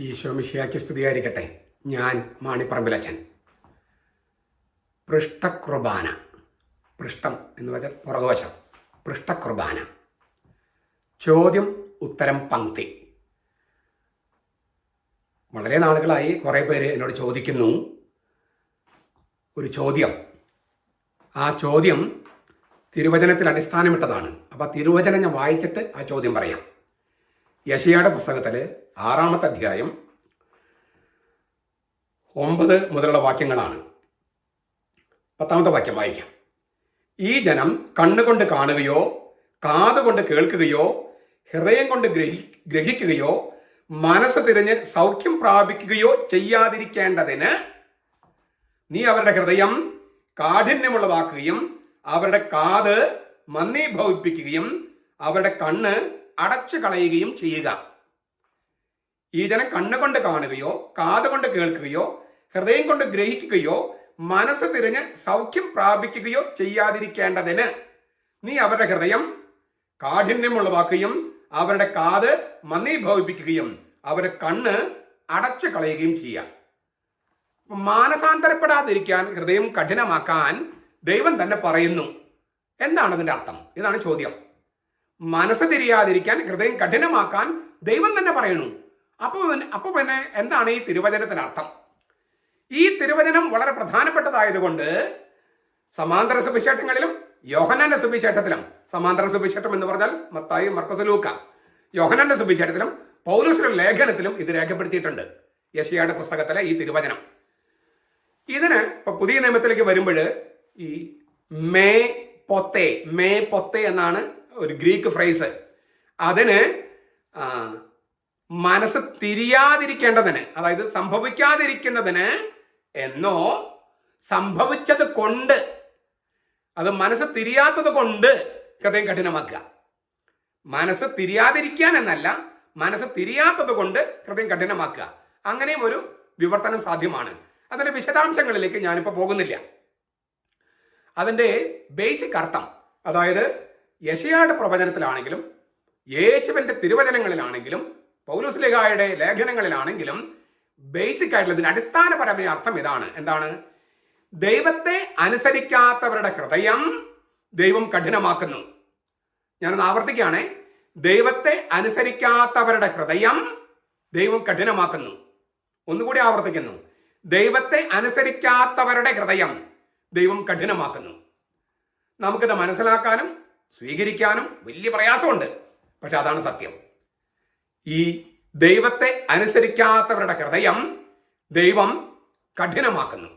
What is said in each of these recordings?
ഈശോ മിഷിയാക്കി സ്തുതിയായിരിക്കട്ടെ. ഞാൻ മാണിപ്പറമ്പിലച്ചൻ പൃഷ്ഠകുർബാന പൃഷ്ഠം എന്ന് വെച്ചാൽ പുറകുവശം. പൃഷ്ഠകുർബാന ചോദ്യം ഉത്തരം പങ്ക്തി. വളരെ നാളുകളായി കുറേ പേര് എന്നോട് ചോദിക്കുന്നു ഒരു ചോദ്യം. ആ ചോദ്യം തിരുവചനത്തിൽ അടിസ്ഥാനമിട്ടതാണ്. അപ്പോൾ തിരുവചനം ഞാൻ വായിച്ചിട്ട് ആ ചോദ്യം പറയാം. യശയുടെ പുസ്തകത്തിൽ ആറാമത്തെ അധ്യായം ഒമ്പത് മുതലുള്ള വാക്യങ്ങളാണ്. പത്താമത്തെ വാക്യം വായിക്കാം. ഈ ജനം കണ്ണുകൊണ്ട് കാണുകയോ കാതുകൊണ്ട് കേൾക്കുകയോ ഹൃദയം കൊണ്ട് ഗ്രഹി ഗ്രഹിക്കുകയോ മനസ്സ് തിരിഞ്ഞ് സൗഖ്യം പ്രാപിക്കുകയോ ചെയ്യാതിരിക്കേണ്ടതിന് നീ അവരുടെ ഹൃദയം കാഠിന്യമുള്ളതാക്കുകയും അവരുടെ കാത് മന്ദീഭവിപ്പിക്കുകയും അവരുടെ കണ്ണ് അടച്ചു കളയുകയും ചെയ്യുക. ഈ ജനം കണ്ണുകൊണ്ട് കാണുകയോ കാതുകൊണ്ട് കേൾക്കുകയോ ഹൃദയം കൊണ്ട് ഗ്രഹിക്കുകയോ മനസ്സ് തിരിഞ്ഞ് സൗഖ്യം പ്രാപിക്കുകയോ ചെയ്യാതിരിക്കേണ്ടതിന് നീ അവരുടെ ഹൃദയം കാഠിന്യമുള്ളവാക്കുകയും അവരുടെ കാത് മന്ദീഭവിപ്പിക്കുകയും അവരുടെ കണ്ണ് അടച്ചു കളയുകയും ചെയ്യാം മാനസാന്തരപ്പെടാതിരിക്കാൻ ഹൃദയം കഠിനമാക്കാൻ ദൈവം തന്നെ പറയുന്നു. എന്താണ് അതിന്റെ അർത്ഥം? ഇതാണ് ചോദ്യം. മനസ്സ് തിരിയാതിരിക്കാൻ ഹൃദയം കഠിനമാക്കാൻ ദൈവം തന്നെ പറയുന്നു. അപ്പോൾ അപ്പോൾ പിന്നെ എന്താണ് ഈ തിരുവചനത്തിന് അർത്ഥം ഈ തിരുവചനം വളരെ പ്രധാനപ്പെട്ടതായതുകൊണ്ട് സമാന്തര സുവിശേഷങ്ങളിലും യോഹനന്റെ സുവിശേഷത്തിലും സമാന്തര സുവിശേഷം എന്ന് പറഞ്ഞാൽ മത്തായി മർക്കോസ് ലൂക്ക യോഹനന്റെ സുവിശേഷത്തിലും പൗലോസിന്റെ ലേഖനത്തിലും ഇത് രേഖപ്പെടുത്തിയിട്ടുണ്ട്. യശിയുടെ പുസ്തകത്തിലെ ഈ തിരുവചനം. ഇതിന് ഇപ്പൊ പുതിയ നിയമത്തിലേക്ക് വരുമ്പോൾ ഈ മേ പൊത്തെ മേ പൊത്തെ എന്നാണ് ഒരു ഗ്രീക്ക് ഫ്രേസ് അതിന് മനസ്സ് തിരിയാതിരിക്കേണ്ടതിന് അതായത് സംഭവിക്കാതിരിക്കുന്നതിന് എന്നോ സംഭവിച്ചത് കൊണ്ട് അത് മനസ്സ് തിരിയാത്തത് കൊണ്ട് കഥയും കഠിനമാക്കുക. മനസ്സ് തിരിയാതിരിക്കാൻ എന്നല്ല മനസ്സ് തിരിയാത്തത് കൊണ്ട് ഹൃദയം കഠിനമാക്കുക. അങ്ങനെയും ഒരു വിവർത്തനം സാധ്യമാണ്. അതിന്റെ വിശദാംശങ്ങളിലേക്ക് ഞാനിപ്പോൾ പോകുന്നില്ല. അതിന്റെ ബേസിക് അർത്ഥം അതായത് യശയാട് പ്രവചനത്തിലാണെങ്കിലും യേശുവിന്റെ തിരുവചനങ്ങളിലാണെങ്കിലും പൗലുസ്ലിഹായുടെ ലേഖനങ്ങളിലാണെങ്കിലും ബേസിക് ആയിട്ടുള്ള ഇതിന്റെ അടിസ്ഥാനപരമായ അർത്ഥം ഇതാണ്. എന്താണ്? ദൈവത്തെ അനുസരിക്കാത്തവരുടെ ഹൃദയം ദൈവം കഠിനമാക്കുന്നു. ഞാനൊന്ന് ആവർത്തിക്കുകയാണേ. ദൈവത്തെ അനുസരിക്കാത്തവരുടെ ഹൃദയം ദൈവം കഠിനമാക്കുന്നു. ഒന്നുകൂടി ആവർത്തിക്കുന്നു. ദൈവത്തെ അനുസരിക്കാത്തവരുടെ ഹൃദയം ദൈവം കഠിനമാക്കുന്നു. നമുക്കിത് മനസ്സിലാക്കാനും സ്വീകരിക്കാനും വലിയ പ്രയാസമുണ്ട്. പക്ഷെ അതാണ് സത്യം. ഈ ദൈവത്തെ അനുസരിക്കാത്തവരുടെ ഹൃദയം ദൈവം കഠിനമാക്കുന്നു.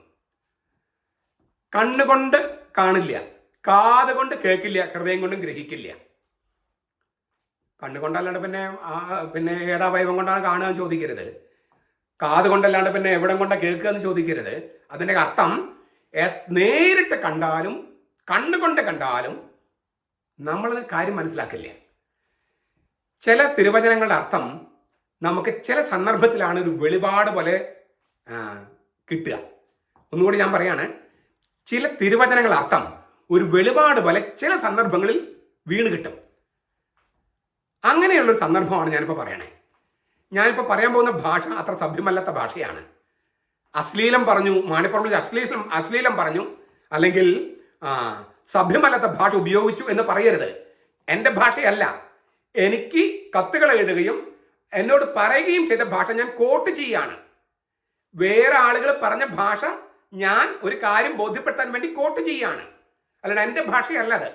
കണ്ണുകൊണ്ട് കാണില്ല കാതുകൊണ്ട് കേൾക്കില്ല ഹൃദയം കൊണ്ടും ഗ്രഹിക്കില്ല. കണ്ണുകൊണ്ടല്ലാണ്ട് പിന്നെ ആ, പിന്നെ ഏതാ വൈവം കൊണ്ടാണ് കാണുക എന്ന് ചോദിക്കരുത്. കാത് കൊണ്ടല്ലാണ്ട് പിന്നെ എവിടം കൊണ്ടാണ് കേൾക്കുക എന്ന് ചോദിക്കരുത്. അതിന്റെ അർത്ഥം നേരിട്ട് കണ്ടാലും കണ്ണുകൊണ്ട് കണ്ടാലും നമ്മളത് കാര്യം മനസ്സിലാക്കില്ല. ചില തിരുവചനങ്ങളുടെ അർത്ഥം നമുക്ക് ചില സന്ദർഭത്തിലാണ് ഒരു വെളിപാട് പോലെ കിട്ടുക. ഒന്നുകൂടി ഞാൻ പറയാണ് ചില തിരുവചനങ്ങളുടെ അർത്ഥം ഒരു വെളിപാട് പോലെ ചില സന്ദർഭങ്ങളിൽ വീണ് കിട്ടും. അങ്ങനെയുള്ളൊരു സന്ദർഭമാണ് ഞാനിപ്പോൾ പറയണേ. ഞാനിപ്പോൾ പറയാൻ പോകുന്ന ഭാഷ അത്ര സഭ്യമല്ലാത്ത ഭാഷയാണ്. അശ്ലീലം പറഞ്ഞു മാണിപ്പറമ്പിൽ അശ്ലീലം അശ്ലീലം പറഞ്ഞു അല്ലെങ്കിൽ സഭ്യമല്ലാത്ത ഭാഷ ഉപയോഗിച്ചു എന്ന് പറയരുത്. എന്റെ ഭാഷയല്ല. എനിക്ക് കത്തുകൾ എഴുതുകയും എന്നോട് പറയുകയും ചെയ്ത ഭാഷ ഞാൻ കോട്ട് ചെയ്യാണ് വേറെ ആളുകൾ പറഞ്ഞ ഭാഷ ഞാൻ ഒരു കാര്യം ബോധ്യപ്പെടുത്താൻ വേണ്ടി കോട്ട് ചെയ്യാണ് അല്ലാണ്ട് എന്റെ ഭാഷയല്ലത്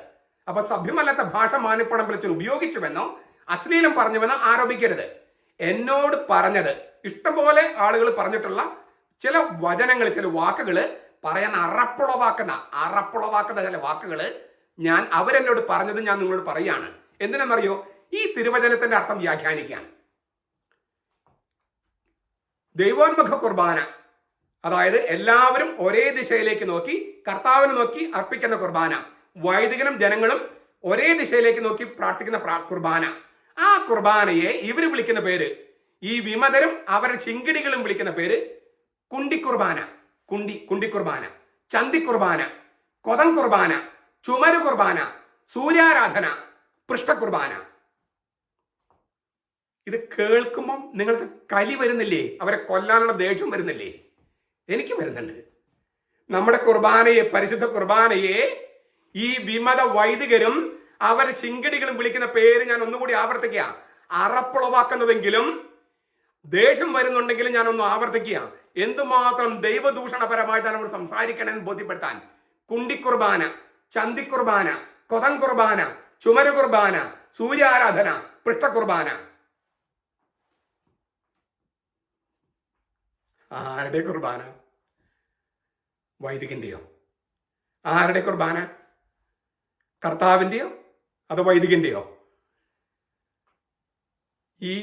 അപ്പൊ സഭ്യമല്ലാത്ത ഭാഷ മാനിപ്പണം വിളിച്ചത് ഉപയോഗിച്ചുവെന്നോ അശ്ലീലം പറഞ്ഞുവെന്നോ ആരോപിക്കരുത്. എന്നോട് പറഞ്ഞത് ഇഷ്ടംപോലെ ആളുകൾ പറഞ്ഞിട്ടുള്ള ചില വചനങ്ങൾ ചില വാക്കുകൾ പറയാൻ അറപ്പുളവാക്കുന്ന അറപ്പുളവാക്കുന്ന ചില വാക്കുകൾ ഞാൻ അവരെന്നോട് പറഞ്ഞത് ഞാൻ നിങ്ങളോട് പറയാണ് എന്തിനെന്നറിയോ ഈ തിരുവചനത്തിന്റെ അർത്ഥം വ്യാഖ്യാനിക്കുകയാണ് ദൈവോന്മുഖ കുർബാന അതായത് എല്ലാവരും ഒരേ ദിശയിലേക്ക് നോക്കി കർത്താവിനെ നോക്കി അർപ്പിക്കുന്ന കുർബാന വൈദികനും ജനങ്ങളും ഒരേ ദിശയിലേക്ക് നോക്കി പ്രാർത്ഥിക്കുന്ന പ്രാ- കുർബാന. ആ കുർബാനയെ ഇവർ വിളിക്കുന്ന പേര് ഈ വിമതരും അവരുടെ ചിങ്കിടികളും വിളിക്കുന്ന പേര് കുണ്ടി കുർബാന കുണ്ടി കുണ്ടി കുർബാന ചന്തി കുർബാന കൊതം കുർബാന ചുമരു കുർബാന സൂര്യാരാധന പൃഷ്ഠ കുർബാന ഇത് കേൾക്കുമ്പം നിങ്ങൾക്ക് കലി വരുന്നില്ലേ? അവരെ കൊല്ലാനുള്ള ദേഷ്യം വരുന്നില്ലേ? എനിക്ക് വരുന്നുണ്ട്. നമ്മുടെ കുർബാനയെ പരിശുദ്ധ കുർബാനയെ ഈ വിമത വൈദികരും അവരെ ചിങ്കടികളും വിളിക്കുന്ന പേര് ഞാൻ ഒന്നുകൂടി ആവർത്തിക്കുക. അറപ്പുളവാക്കുന്നതെങ്കിലും ദേഷ്യം വരുന്നുണ്ടെങ്കിലും ഞാൻ ഒന്ന് ആവർത്തിക്കുക. എന്തുമാത്രം ദൈവദൂഷണപരമായിട്ടാണ് അവർ സംസാരിക്കണമെന്ന് ബോധ്യപ്പെടുത്താൻ. കുണ്ടിക്കുർബാന ചന്തിക്കുർബാന കൊതം കുർബാന ചുമര കുർബാന സൂര്യാരാധന പൃഷ്ഠകുർബാന ആരുടെ കുർബാന? വൈദികന്റെയോ? ആരുടെ കുർബാന? കർത്താവിന്റെയോ? അതോ വൈദികന്റെയോ? ഈ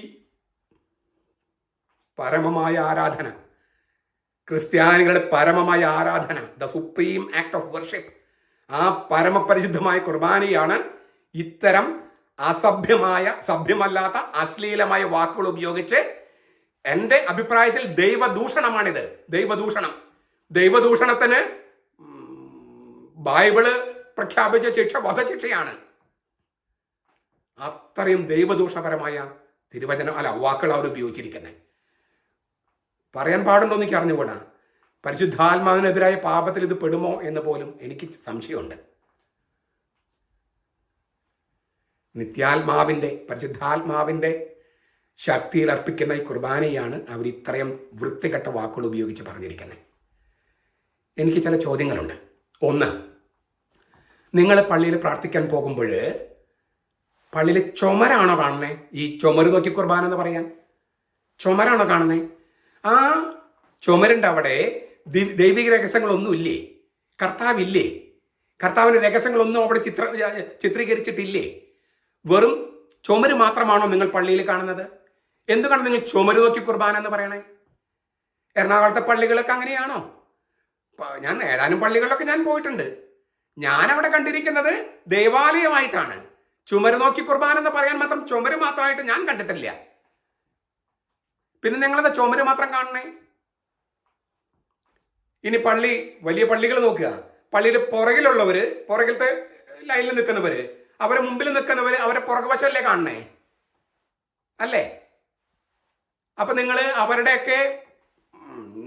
പരമമായ ആരാധന ക്രിസ്ത്യാനികളുടെ പരമമായ ആരാധന the supreme act of worship ആ പരമപരിശുദ്ധമായ കുർബാനയാണ് ഇത്തരം അസഭ്യമായ സഭ്യമല്ലാത്ത അശ്ലീലമായ വാക്കുകൾ ഉപയോഗിച്ച് എന്റെ അഭിപ്രായത്തിൽ ദൈവദൂഷണമാണിത്. ദൈവദൂഷണം. ദൈവദൂഷണത്തിന് ബൈബിൾ പ്രഖ്യാപിച്ച ശിക്ഷ വധശിക്ഷയാണ്. അത്രയും ദൈവദൂഷണപരമായ തിരുവചനം അല്ല വാക്കുകൾ അവർ ഉപയോഗിച്ചിരിക്കുന്നത് പറയാൻ പാടുണ്ടോ എനിക്ക് അറിഞ്ഞുകൂടാ. പരിശുദ്ധാത്മാവിനെതിരായ പാപത്തിൽ ഇത് പെടുമോ എന്ന് പോലും എനിക്ക് സംശയമുണ്ട്. നിത്യാത്മാവിന്റെ പരിശുദ്ധാത്മാവിന്റെ ശക്തിയിൽ അർപ്പിക്കുന്ന ഈ കുർബാനയാണ് അവർ ഇത്രയും വൃത്തികെട്ട വാക്കുകൾ ഉപയോഗിച്ച് പറഞ്ഞിരിക്കുന്നത്. എനിക്ക് ചില ചോദ്യങ്ങളുണ്ട്. ഒന്ന് നിങ്ങൾ പള്ളിയിൽ പ്രാർത്ഥിക്കാൻ പോകുമ്പോൾ പള്ളിയിലെ ചുമരാണോ കാണുന്നത് ഈ ചുമര് നോക്കി കുർബാന എന്ന് പറയാൻ. ചുമരാണോ കാണുന്നത് ആ ചുമരുണ്ട് അവിടെ. ദൈവിക രഹസ്യങ്ങളൊന്നും ഇല്ലേ കർത്താവില്ലേ? കർത്താവിന്റെ രഹസ്യങ്ങളൊന്നും അവിടെ ചിത്ര ചിത്രീകരിച്ചിട്ടില്ലേ? വെറും ചുമര് മാത്രമാണോ നിങ്ങൾ പള്ളിയിൽ കാണുന്നത്? എന്തുകൊണ്ടാണ് നിങ്ങൾ ചുമര് നോക്കി കുർബാന എന്ന് പറയണേ? എറണാകുളത്തെ പള്ളികളൊക്കെ അങ്ങനെയാണോ? ഞാൻ ഏതാനും പള്ളികളിലൊക്കെ ഞാൻ പോയിട്ടുണ്ട്. ഞാൻ അവിടെ കണ്ടിരിക്കുന്നത് ദേവാലയമായിട്ടാണ്. ചുമര് നോക്കി കുർബാന എന്ന് പറയാൻ മാത്രം ചുമര് മാത്രമായിട്ട് ഞാൻ കണ്ടിട്ടില്ല. പിന്നെ നിങ്ങളത് ചുമര് മാത്രം കാണണേ? ഇനി പള്ളി വലിയ പള്ളികൾ നോക്കുക. പള്ളിയുടെ പുറകിലുള്ളവര് പുറകിലത്തെ ലൈനിൽ നിൽക്കുന്നവര് അവരെ മുമ്പിൽ നിൽക്കുന്നവര് അവരെ പുറകുവശമല്ലേ കാണണേ? അല്ലേ? അപ്പൊ നിങ്ങൾ അവരുടെയൊക്കെ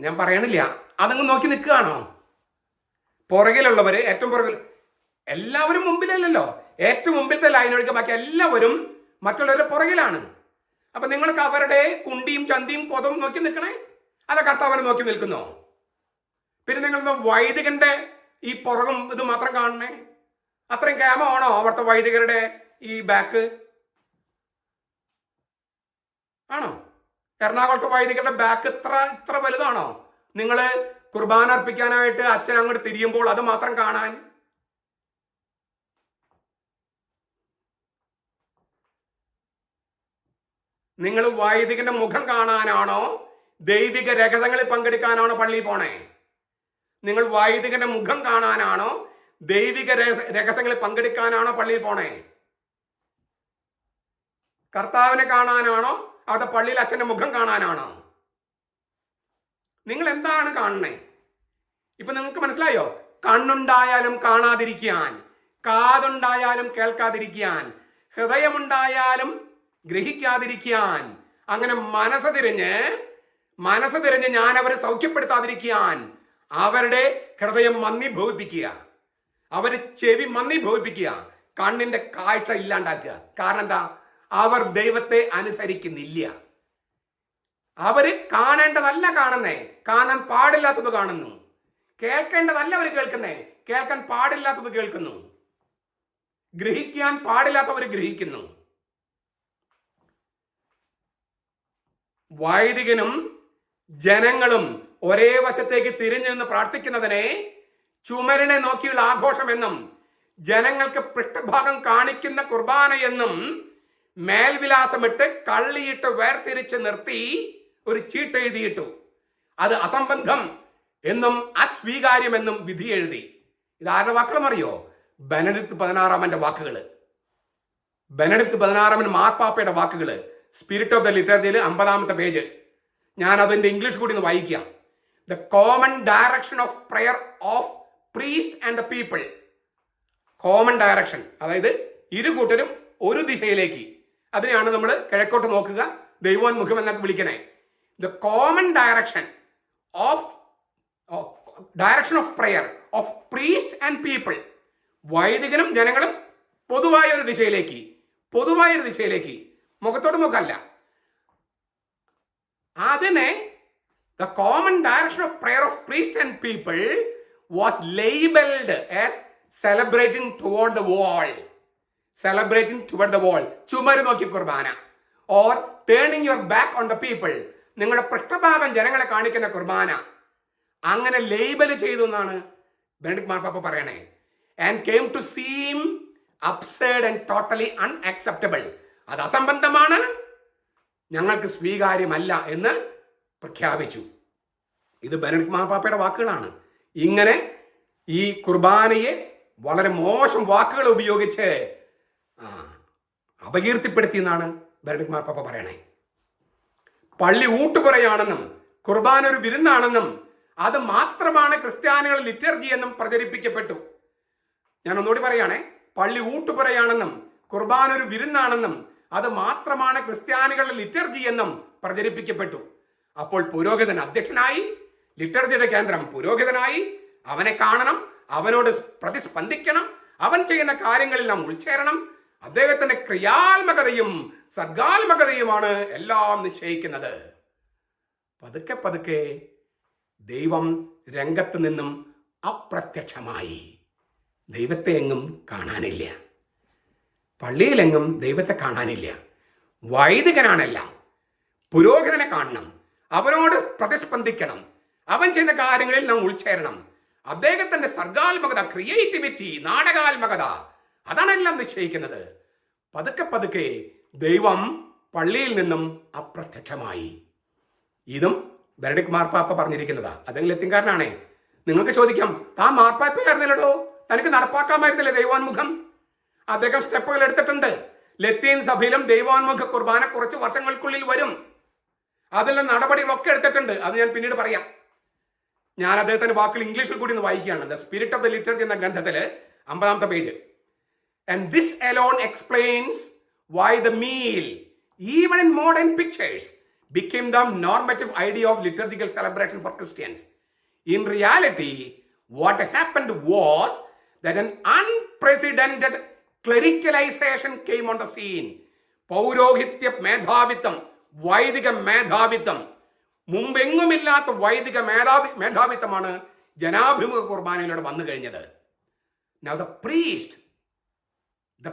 ഞാൻ പറയണില്ല. അതങ്ങ് നോക്കി നിൽക്കുകയാണോ? പുറകിലുള്ളവര് ഏറ്റവും പുറകിൽ എല്ലാവരും മുമ്പിലല്ലല്ലോ. ഏറ്റവും മുമ്പിലത്തെ ലൈൻ ഒഴികെ ബാക്കി എല്ലാവരും മറ്റുള്ളവരുടെ പുറകിലാണ്. അപ്പൊ നിങ്ങൾക്ക് അവരുടെ കുണ്ടിയും ചന്തിയും കൊതവും നോക്കി നിൽക്കണേ? അതൊക്കെ കർത്താവനെ നോക്കി നിൽക്കുന്നോ? പിന്നെ നിങ്ങൾ വൈദികന്റെ ഈ പുറകും ഇത് മാത്രം കാണണേ? അത്രയും ക്യാമമാണോ അവിടുത്തെ വൈദികരുടെ ഈ ബാക്ക് ആണോ? എറണാകുളത്തെ വൈദികരുടെ ബാക്ക് ഇത്ര ഇത്ര വലുതാണോ? നിങ്ങൾ കുർബാന അർപ്പിക്കാനായിട്ട് അച്ഛൻ അങ്ങോട്ട് തിരിയുമ്പോൾ അത് മാത്രം കാണാൻ? നിങ്ങൾ വൈദികന്റെ മുഖം കാണാനാണോ? ദൈവിക രഹസ്യങ്ങളിൽ പങ്കെടുക്കാനാണോ പള്ളിയിൽ പോണേ? നിങ്ങൾ വൈദികന്റെ മുഖം കാണാനാണോ? ദൈവിക രഹസ്യ- രഹസ്യങ്ങളിൽ പങ്കെടുക്കാനാണോ പള്ളിയിൽ പോണേ? കർത്താവിനെ കാണാനാണോ? അവിടെ പള്ളിയിൽ അച്ഛന്റെ മുഖം കാണാനാണോ. നിങ്ങൾ എന്താണ് കാണണേ ഇപ്പൊ നിങ്ങൾക്ക് മനസ്സിലായോ? കണ്ണുണ്ടായാലും കാണാതിരിക്കാൻ കാതുണ്ടായാലും കേൾക്കാതിരിക്കാൻ ഹൃദയമുണ്ടായാലും ഗ്രഹിക്കാതിരിക്കാൻ അങ്ങനെ മനസ്സ് തിരിഞ്ഞ് മനസ്സ് തിരിഞ്ഞ് ഞാൻ അവരെ സൗഖ്യപ്പെടുത്താതിരിക്കാൻ അവരുടെ ഹൃദയം മന്ദീഭവിപ്പിക്കുക. അവരെ ചെവി മന്ദീഭവിപ്പിക്കുക. കണ്ണിന്റെ കാഴ്ച ഇല്ലാണ്ടാക്കുക. കാരണം എന്താ? അവർ ദൈവത്തെ അനുസരിക്കുന്നില്ല. അവർ കാണേണ്ടതല്ല കാണുന്നേ. കാണാൻ പാടില്ലാത്തത് കാണുന്നു. കേൾക്കേണ്ടതല്ല അവർ കേൾക്കുന്നേ. കേൾക്കാൻ പാടില്ലാത്തത് കേൾക്കുന്നു. ഗ്രഹിക്കാൻ പാടില്ലാത്തവർ ഗ്രഹിക്കുന്നു. വൈദികനും ജനങ്ങളും ഒരേ വശത്തേക്ക് തിരിഞ്ഞു നിന്ന് പ്രാർത്ഥിക്കുന്നതിനെ ചുമരിനെ നോക്കിയുള്ള ആഘോഷമെന്നും ജനങ്ങൾക്ക് പൃഷ്ഠഭാഗം കാണിക്കുന്ന കുർബാന എന്നും മേൽവിലാസമിട്ട് കള്ളിയിട്ട് വേർതിരിച്ച് നിർത്തി ഒരു ചീട്ട് എഴുതിയിട്ടു. അത് അസംബന്ധം എന്നും അസ്വീകാര്യമെന്നും വിധി എഴുതി. ഇത് ആരുടെ വാക്കുകളും അറിയോ ബെനഡിക്ട് പതിനാറാമന്റെ വാക്കുകൾ ബെനഡിക്ട് പതിനാറാമൻ മാർപ്പാപ്പയുടെ വാക്കുകൾ സ്പിരിറ്റ് ഓഫ് ദ ലിറ്ററേച്ചറിൽ അമ്പതാമത്തെ പേജ്. ഞാൻ അതിന്റെ ഇംഗ്ലീഷ് കൂടി ഒന്ന് വായിക്കാം the common direction of prayer of priest and the people common direction അതായത് ഇരു കൂട്ടരും ഒരു ദിശയിലേക്ക്. അതിനെയാണ് നമ്മൾ കിഴക്കോട്ട് നോക്കുക. ദൈവോന്മുഖം എന്നൊക്കെ വിളിക്കണേ. The common direction of direction of prayer of priest and people വൈദികനും ജനങ്ങളും പൊതുവായ ഒരു ദിശയിലേക്ക് പൊതുവായ ഒരു ദിശയിലേക്ക്. മുഖത്തോട് മുഖമല്ല അതിനെ the common direction of prayer of priest and people was labelled as celebrating toward the wall celebrating toward the wall ചുമര് നോക്കി കുർബാന. Or turning your back on the people നിങ്ങളുടെ പൃഷ്ഠഭാഗം ജനങ്ങളെ കാണിക്കുന്ന കുർബാന. അങ്ങനെ ലേബൽ ചെയ്തു എന്നാണ് ബെനഡിക് മാർപ്പാപ്പ പറയണേ. And came to seem absurd and totally unacceptable അത് അസംബന്ധമാണ്. ഞങ്ങൾക്ക് സ്വീകാര്യമല്ല എന്ന് പ്രഖ്യാപിച്ചു. ഇത് ബെനഡിക് മാർപ്പാപ്പയുടെ വാക്കുകളാണ്. ഇങ്ങനെ ഈ കുർബാനയെ വളരെ മോശം വാക്കുകൾ ഉപയോഗിച്ച് അപകീർത്തിപ്പെടുത്തി എന്നാണ് ബെനഡിക് മാർപ്പാപ്പ പറയണേ. പള്ളി ഊട്ടുപുറയാണെന്നും കുർബാന ഒരു വിരുന്നാണെന്നും അത് മാത്രമാണ് ക്രിസ്ത്യാനികൾ ലിറ്റർജി എന്നും പ്രചരിപ്പിക്കപ്പെട്ടു. ഞാൻ ഒന്നുകൂടി പറയുകയാണേ പള്ളി ഊട്ടുപുറയാണെന്നും കുർബാന ഒരു വിരുന്നാണെന്നും അത് മാത്രമാണ് ക്രിസ്ത്യാനികളുടെ ലിറ്റർജി എന്നും പ്രചരിപ്പിക്കപ്പെട്ടു. അപ്പോൾ പുരോഹിതൻ അധ്യക്ഷനായി ലിറ്റർജിയുടെ കേന്ദ്രം പുരോഹിതനായി അവനെ കാണണം അവനോട് പ്രതിസ്പന്ദിക്കണം അവൻ ചെയ്യുന്ന കാര്യങ്ങളിൽ നാം ഉൾച്ചേരണം അദ്ദേഹത്തിന്റെ ക്രിയാത്മകതയും സർഗാത്മകതയുമാണ് എല്ലാം നിശ്ചയിക്കുന്നത്. പതുക്കെ പതുക്കെ ദൈവം രംഗത്ത് നിന്നും അപ്രത്യക്ഷമായി. ദൈവത്തെ എങ്ങും കാണാനില്ല. പള്ളിയിലെങ്ങും ദൈവത്തെ കാണാനില്ല. വൈദികനാണെല്ലാം പുരോഹിതനെ കാണണം. അവനോട് പ്രതിസ്പന്ദിക്കണം. അവൻ ചെയ്യുന്ന കാര്യങ്ങളിൽ നാം ഉൾച്ചേരണം. അദ്ദേഹത്തിന്റെ സർഗാത്മകത ക്രിയേറ്റിവിറ്റി നാടകാത്മകത അതാണെല്ലാം നിശ്ചയിക്കുന്നത്. പതുക്കെ പതുക്കെ ദൈവം പള്ളിയിൽ നിന്നും അപ്രത്യക്ഷമായി. ഇതും ബെനഡിക് മാർപ്പാപ്പ പറഞ്ഞിരിക്കുന്നതാ. അദ്ദേഹം ലത്തിൻകാരനാണേ നിങ്ങൾക്ക് ചോദിക്കാം താൻ മാർപ്പാപ്പയായിരുന്നില്ലടോ? തനിക്ക് നടപ്പാക്കാമായിരുന്നില്ലേ ദൈവാൻമുഖം? അദ്ദേഹം സ്റ്റെപ്പുകൾ എടുത്തിട്ടുണ്ട്. ലത്തീൻ സഭയിലും ദൈവാൻമുഖ കുർബാന കുറച്ച് വർഷങ്ങൾക്കുള്ളിൽ വരും. നടപടി നടപടികളൊക്കെ എടുത്തിട്ടുണ്ട്. അത് ഞാൻ പിന്നീട് പറയാം. ഞാൻ അദ്ദേഹത്തിന്റെ വാക്കുകൾ ഇംഗ്ലീഷിൽ കൂടി ഒന്ന് വായിക്കുകയാണ്. The spirit of the literature എന്ന ഗ്രന്ഥത്തിൽ അമ്പതാമത്തെ page. And this alone explains why the meal, even in modern pictures, became the normative idea of liturgical celebration for Christians. In reality, what happened was that an unprecedented clericalization came on the scene. പൗരോഹിത്യ മേധാവിത്വം വൈദിക മേധാവിത്വം മുമ്പെങ്ങുമില്ലാത്ത വൈദിക മേധാവി മേധാവിത്വമാണ് ജനാഭിമുഖ കുർബാനയിലൂടെ വന്നു കഴിഞ്ഞത് Now the priest the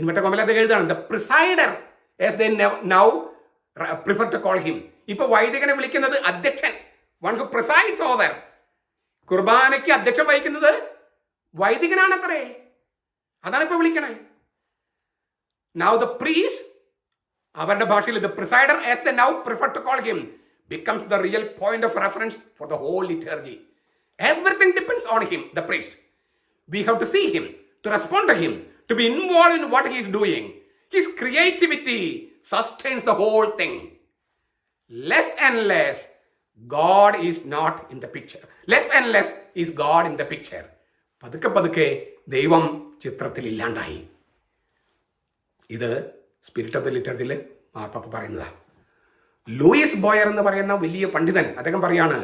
inverter Komala എഴുതാണ്. The presider as they now prefer to call him ഇപ്പൊ വൈദികനെ വിളിക്കുന്നത് അധ്യക്ഷൻ. വൺ ഹു പ്രിസൈഡ്സ് ഓവർ കുർബാനയ്ക്ക് അധ്യക്ഷം വഹിക്കുന്നത് വൈദികനാണത്രേ. അതാണ് ഇപ്പൊ വിളിക്കണേ. നൗ ദ പ്രീസ് അവരുടെ ഭാഷയിൽ the presider as the now prefer to call him becomes the real point of reference for the whole liturgy everything depends on him the priest we have to see him to respond to him, to be involved in what he is doing. His creativity sustains the whole thing. Less and less, God is not in the picture. Less and less is God in the picture. പതുക്കെ പതുക്കെ ദൈവം ചിത്രത്തിൽ ഇല്ലാണ്ടായി ഇത് spirit of the ലിറ്ററത്തിൽ മാർപ്പാപ്പ പറയുന്നതാണ് Luis Boer എന്ന് പറയുന്ന വലിയ പണ്ഡിതൻ അദ്ദേഹം പറയാണ്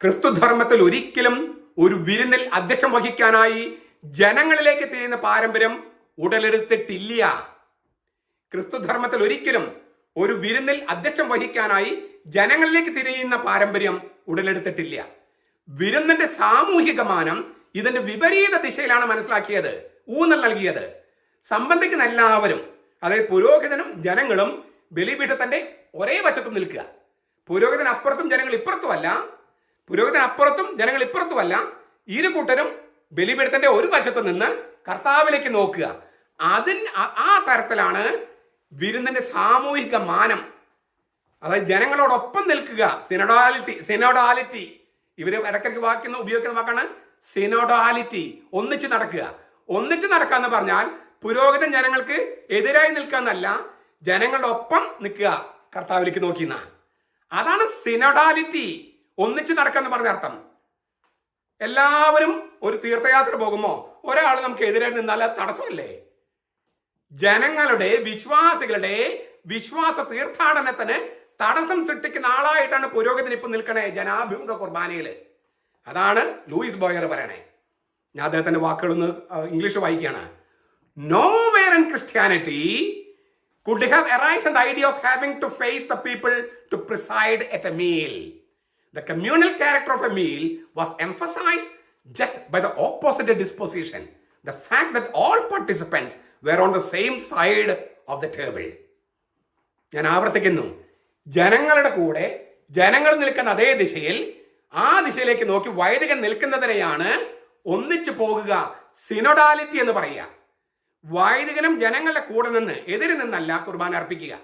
ക്രിസ്തുധർമ്മത്തിൽ ഒരിക്കലും ഒരു വിരുന്നിൽ അധ്യക്ഷം വഹിക്കാനായി ജനങ്ങളിലേക്ക് തിരിയുന്ന പാരമ്പര്യം ഉടലെടുത്തിട്ടില്ല. ക്രിസ്തുധർമ്മത്തിൽ ഒരിക്കലും ഒരു വിരുന്നിൽ അധ്യക്ഷം വഹിക്കാനായി ജനങ്ങളിലേക്ക് തിരിയുന്ന പാരമ്പര്യം ഉടലെടുത്തിട്ടില്ല. വിരുന്നിന്റെ സാമൂഹിക മാനം ഇതിന്റെ വിപരീത ദിശയിലാണ് മനസ്സിലാക്കിയത് ഊന്നൽ നൽകിയത്. സംബന്ധിക്കുന്ന എല്ലാവരും അതായത് പുരോഹിതനും ജനങ്ങളും ബലിപീഠത്തിന്റെ ഒരേ വശത്തും നിൽക്കുക. പുരോഹിതൻ അപ്പുറത്തും ജനങ്ങൾ ഇപ്പുറത്തുമല്ല പുരോഹിതൻ അപ്പുറത്തും ജനങ്ങൾ ഇപ്പുറത്തുമല്ല ഇരു കൂട്ടരും ബലിപീഠത്തിന്റെ ഒരു വശത്ത് നിന്ന് കർത്താവിലേക്ക് നോക്കുക. അതിൽ ആ- തരത്തിലാണ് വിരുന്നിന്റെ സാമൂഹിക മാനം. അതായത് ജനങ്ങളോടൊപ്പം നിൽക്കുക. സിനോഡാലിറ്റി സിനോഡാലിറ്റി. ഇവർ ഇടയ്ക്കിടയ്ക്ക് വാക്കുന്ന ഉപയോഗിക്കുന്ന വാക്കാണ് സിനോഡാലിറ്റി. ഒന്നിച്ച് നടക്കുക. ഒന്നിച്ച് നടക്കുക എന്ന് പറഞ്ഞാൽ പുരോഹിതൻ ജനങ്ങൾക്ക് എതിരായി നിൽക്കുക എന്നല്ല ജനങ്ങളുടെ ഒപ്പം നിൽക്കുക. കർത്താവിലേക്ക് നോക്കിയെന്ന അതാണ് സിനോഡാലിറ്റി. ഒന്നിച്ച് നടക്കുക എന്ന് പറഞ്ഞ അർത്ഥം. എല്ലാവരും ഒരു തീർത്ഥയാത്ര പോകുമ്പോൾ ഒരാൾ നമുക്ക് എതിരായി നിന്നാൽ തടസ്സമല്ലേ? ജനങ്ങളുടെ വിശ്വാസികളുടെ വിശ്വാസ തീർത്ഥാടനത്തിന് തടസ്സം സൃഷ്ടിക്കുന്ന ആളായിട്ടാണ് പുരോഗതി ഇപ്പം നിൽക്കണേ ജനാഭിമുഖ കുർബാനയിൽ അതാണ് ലൂയിസ് ബോയർ പറയണേ. ഞാൻ അദ്ദേഹത്തിന്റെ വാക്കുകളൊന്ന് ഇംഗ്ലീഷ് വായിക്കുകയാണ്. Nowhere in Christianity could have the idea of having to face the people to preside at a meal. The communal character of a meal was emphasized just by the opposite disposition, the fact that all participants were on the same side of the table. ഞാൻ ആവർത്തിക്കുന്നു. ജനങ്ങളുടെ കൂടെ ജനങ്ങൾ നിൽക്കുന്ന അതേ ദിശയിൽ ആ ദിശയിലേക്ക് നോക്കി വൈദികൻ നിൽക്കുന്നതിനെയാണ് ഒന്നിച്ചു പോകുക സിനോഡാലിറ്റി എന്ന് പറയുക. വൈദികനും ജനങ്ങളുടെ കൂടെ നിന്ന് എതിര് നിന്നല്ല കുർബാന അർപ്പിക്കുക.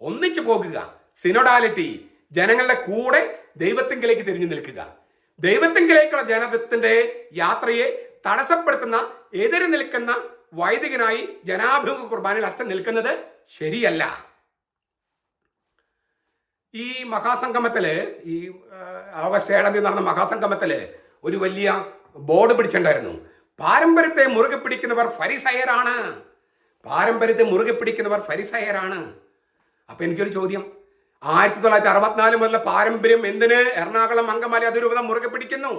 ഒന്നിച്ചു പോകുക സിനോഡാലിറ്റി ജനങ്ങളുടെ കൂടെ ദൈവത്തിങ്കിലേക്ക് തിരിഞ്ഞു നിൽക്കുക. ദൈവത്തെങ്കിലേക്കുള്ള ജനത്തിന്റെ യാത്രയെ തടസ്സപ്പെടുത്തുന്ന എതിര് നിൽക്കുന്ന വൈദികനായി ജനാഭിമുഖ കുർബാനയിൽ അച്ഛൻ നിൽക്കുന്നത് ശരിയല്ല. ഈ മഹാസംഗമത്തിൽ ഈ ഓഗസ്റ്റ് ഏഴാം തീയതി നടന്ന മഹാസംഗമത്തിൽ ഒരു വലിയ ബോർഡ് പിടിച്ചിട്ടുണ്ടായിരുന്നു. പാരമ്പര്യത്തെ മുറുകെ പിടിക്കുന്നവർ ഫരിസയറാണ് പാരമ്പര്യത്തെ മുറുകെ പിടിക്കുന്നവർ ഫരിസയറാണ് അപ്പൊ എനിക്കൊരു ചോദ്യം. ആയിരത്തി തൊള്ളായിരത്തി അറുപത്തിനാല് മുതൽ പാരമ്പര്യം എന്തിന്? എറണാകുളം അങ്കമാലി അതിരൂപത മുറുകെ പിടിക്കുന്നു.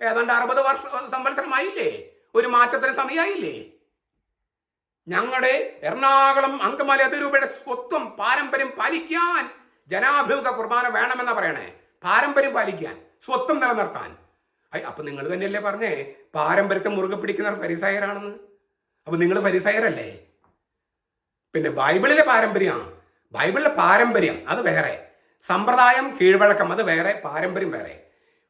ഏതാണ്ട് അറുപത് വർഷ സംവത്സരമായില്ലേ? ഒരു മാറ്റത്തിന് സമയമായില്ലേ ഞങ്ങളുടെ എറണാകുളം അങ്കമാലി അതിരൂപയുടെ സ്വത്വം പാരമ്പര്യം പാലിക്കാൻ ജനാഭിമുഖ കുർബാന വേണമെന്നാ പറയണേ. പാരമ്പര്യം പാലിക്കാൻ സ്വത്വം നിലനിർത്താൻ. ഐ അപ്പൊ നിങ്ങൾ തന്നെയല്ലേ പറഞ്ഞേ പാരമ്പര്യത്തെ മുറുകെ പിടിക്കുന്നവർ പരിസയരാണെന്ന് അപ്പൊ നിങ്ങൾ പരിസയരല്ലേ പിന്നെ ബൈബിളിലെ പാരമ്പര്യം. ബൈബിളിലെ പാരമ്പര്യം അത് വേറെ. സമ്പ്രദായം കീഴ്വഴക്കം അത് വേറെ. പാരമ്പര്യം വേറെ.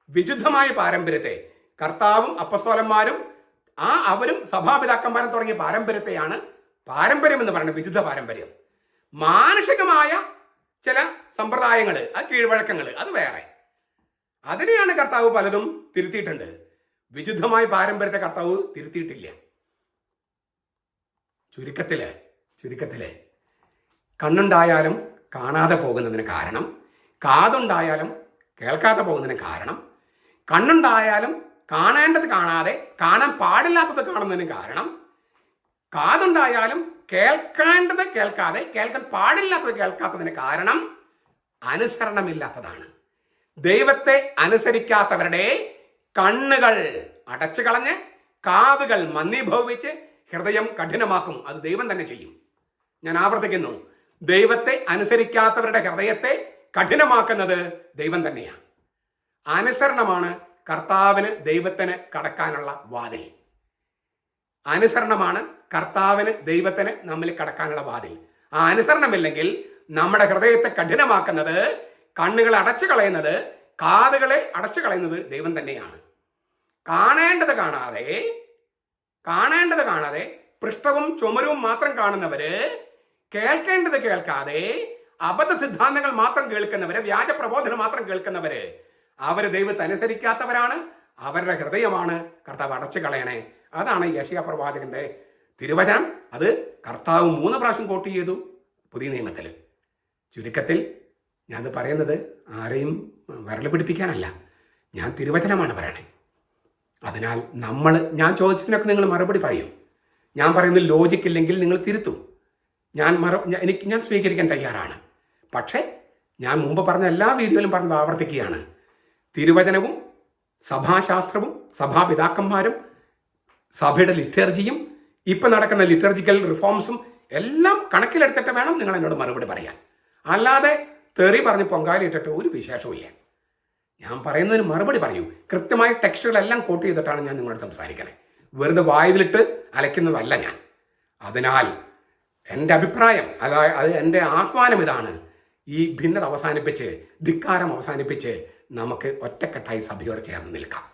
വിശുദ്ധമായ പാരമ്പര്യത്തെ കർത്താവും അപ്പസ്തോലന്മാരും ആ അവരും സഭാപിതാക്കന്മാരും തുടങ്ങിയ പാരമ്പര്യത്തെയാണ് പാരമ്പര്യം എന്ന് പറയുന്നത് വിശുദ്ധ പാരമ്പര്യം. മാനുഷികമായ ചില സമ്പ്രദായങ്ങൾ ആ കീഴ്വഴക്കങ്ങൾ അത് വേറെ. അതിനെയാണ് കർത്താവ് പലതും തിരുത്തിയിട്ടുണ്ട്. വിശുദ്ധമായ പാരമ്പര്യത്തെ കർത്താവ് തിരുത്തിയിട്ടില്ല. ചുരുക്കത്തിൽ ചുരുക്കത്തിൽ. കണ്ണുണ്ടായാലും കാണാതെ പോകുന്നതിന് കാരണം കാതുണ്ടായാലും കേൾക്കാതെ പോകുന്നതിന് കാരണം കണ്ണുണ്ടായാലും കാണേണ്ടത് കാണാതെ കാണാൻ പാടില്ലാത്തത് കാണുന്നതിന് കാരണം കാതുണ്ടായാലും കേൾക്കേണ്ടത് കേൾക്കാതെ കേൾക്കാൻ പാടില്ലാത്തത് കേൾക്കാത്തതിന് കാരണം അനുസരണമില്ലാത്തതാണ്. ദൈവത്തെ അനുസരിക്കാത്തവരുടെ കണ്ണുകൾ അടച്ചു കളഞ്ഞ് കാതുകൾ മന്ദീഭവിച്ച് ഹൃദയം കഠിനമാക്കും. അത് ദൈവം തന്നെ ചെയ്യും. ഞാൻ ആവർത്തിക്കുന്നു. ദൈവത്തെ അനുസരിക്കാത്തവരുടെ ഹൃദയത്തെ കഠിനമാക്കുന്നത് ദൈവം തന്നെയാണ്. അനുസരണമാണ് കർത്താവിന് ദൈവത്തിന് കടക്കാനുള്ള വാതിൽ. അനുസരണമാണ് കർത്താവിന് ദൈവത്തിന് നമ്മിൽ കടക്കാനുള്ള വാതിൽ. ആ അനുസരണമില്ലെങ്കിൽ നമ്മുടെ ഹൃദയത്തെ കഠിനമാക്കുന്നത് കണ്ണുകളെ അടച്ചു കളയുന്നത് കാതുകളെ അടച്ചു കളയുന്നത് ദൈവം തന്നെയാണ്. കാണേണ്ടത് കാണാതെ കാണേണ്ടത് കാണാതെ പൃഷ്ഠവും ചുമരവും മാത്രം കാണുന്നവര് കേൾക്കേണ്ടത് കേൾക്കാതെ അബദ്ധ സിദ്ധാന്തങ്ങൾ മാത്രം കേൾക്കുന്നവരെ വ്യാജ പ്രബോധനം മാത്രം കേൾക്കുന്നവരെ അവർ ദൈവത്തെ അനുസരിക്കാത്തവരാണ് അവരുടെ ഹൃദയമാണ് കർത്താവ് അടച്ചു കളയണേ. അതാണ് യശയ പ്രവാചകന്റെ തിരുവചനം. അത് കർത്താവ് മൂന്ന് പ്രാവശ്യം കോട്ട് ചെയ്തു പുതിയ നിയമത്തിൽ ചുരുക്കത്തിൽ ഞാനത് പറയുന്നത് ആരെയും വിരൽ പിടിപ്പിക്കാനല്ല. ഞാൻ തിരുവചനമാണ് പറയണേ. അതിനാൽ നമ്മൾ ഞാൻ ചോദിച്ചതിനൊക്കെ നിങ്ങൾ മറുപടി പറയും. ഞാൻ പറയുന്നത് ലോജിക്ക് ഇല്ലെങ്കിൽ നിങ്ങൾ തിരുത്തും. ഞാൻ മറ എനിക്ക് ഞാൻ സ്വീകരിക്കാൻ തയ്യാറാണ്. പക്ഷേ ഞാൻ മുമ്പ് പറഞ്ഞ എല്ലാ വീഡിയോയിലും പറഞ്ഞത് ആവർത്തിക്കുകയാണ്. തിരുവചനവും സഭാശാസ്ത്രവും സഭാപിതാക്കന്മാരും സഭയുടെ ലിറ്റർജിയും ഇപ്പം നടക്കുന്ന ലിറ്റർജിക്കൽ റിഫോംസും എല്ലാം കണക്കിലെടുത്തിട്ട് വേണം നിങ്ങൾ എന്നോട് മറുപടി പറയാൻ. അല്ലാതെ തെറി പറഞ്ഞ് പൊങ്കാലിട്ടിട്ട് ഒരു വിശേഷവും ഞാൻ പറയുന്നതിന് മറുപടി പറയൂ. കൃത്യമായ ടെക്സ്റ്റുകളെല്ലാം കോട്ട് ചെയ്തിട്ടാണ് ഞാൻ നിങ്ങളോട് സംസാരിക്കണേ. വെറുതെ വായുവിലിട്ട് അലയ്ക്കുന്നതല്ല ഞാൻ. അതിനാൽ എന്റെ അഭിപ്രായം അതായത് അത് എന്റെ ആഹ്വാനം ഇതാണ്. ഈ ഭിന്നത അവസാനിപ്പിച്ച് ധിക്കാരം അവസാനിപ്പിച്ച് നമുക്ക് ഒറ്റക്കെട്ടായി സഭയോട് ചേർന്ന് നിൽക്കാം.